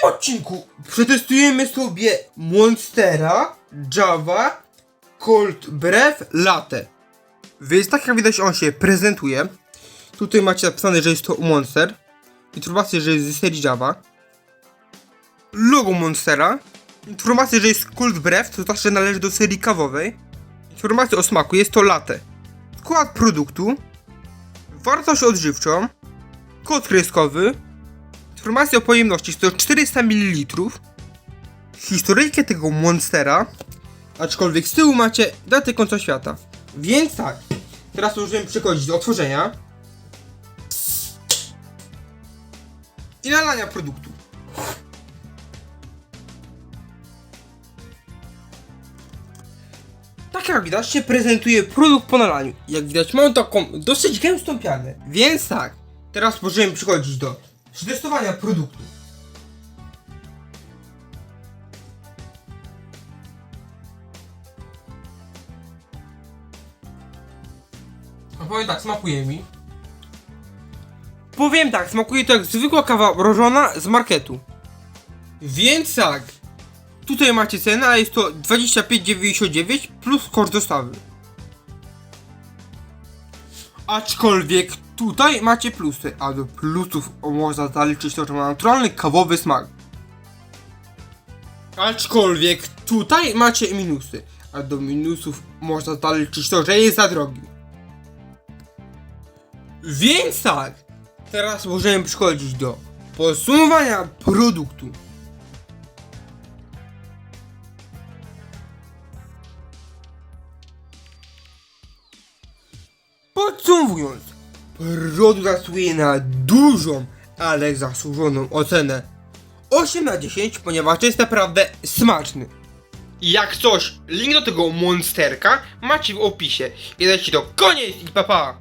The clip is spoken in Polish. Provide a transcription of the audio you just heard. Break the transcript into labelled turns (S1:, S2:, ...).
S1: tym odcinku przetestujemy sobie Monstera, Java, Cold Breath, Latte. Więc tak jak widać on się prezentuje. Tutaj macie napisane, że jest to Monster. Informacje, że jest z serii Java. Logo Monstera. Informacje, że jest Cold Breath, to znaczy, że należy do serii kawowej. Informacje o smaku, jest to latte. Skład produktu. Wartość odżywczą. Kod kreskowy. Informacje o pojemności, to 400 ml. Historyjkę tego Monstera. Aczkolwiek z tyłu macie datę końca świata. Więc tak, teraz możemy przechodzić do otworzenia. I nalania produktu. Tak jak widać się prezentuje produkt po nalaniu. Jak widać mam taką dosyć gęstą pianę. Więc tak, teraz możemy przechodzić do przetestowania produktu. No powiem tak, smakuje mi. Powiem tak, smakuje to jak zwykła kawa mrożona z marketu. Więc tak, tutaj macie cenę, a jest to 25,99 plus koszt dostawy. Aczkolwiek tutaj macie plusy, a do plusów można zaliczyć to, że ma naturalny kawowy smak. Aczkolwiek tutaj macie minusy, a do minusów można zaliczyć to, że jest za drogi. Więc tak, teraz możemy przechodzić do podsumowania produktu. Podsumowując, produkt zasługuje na dużą, ale zasłużoną ocenę 8 na 10, ponieważ jest naprawdę smaczny. Jak coś, link do tego monsterka macie w opisie. I to koniec i pa pa!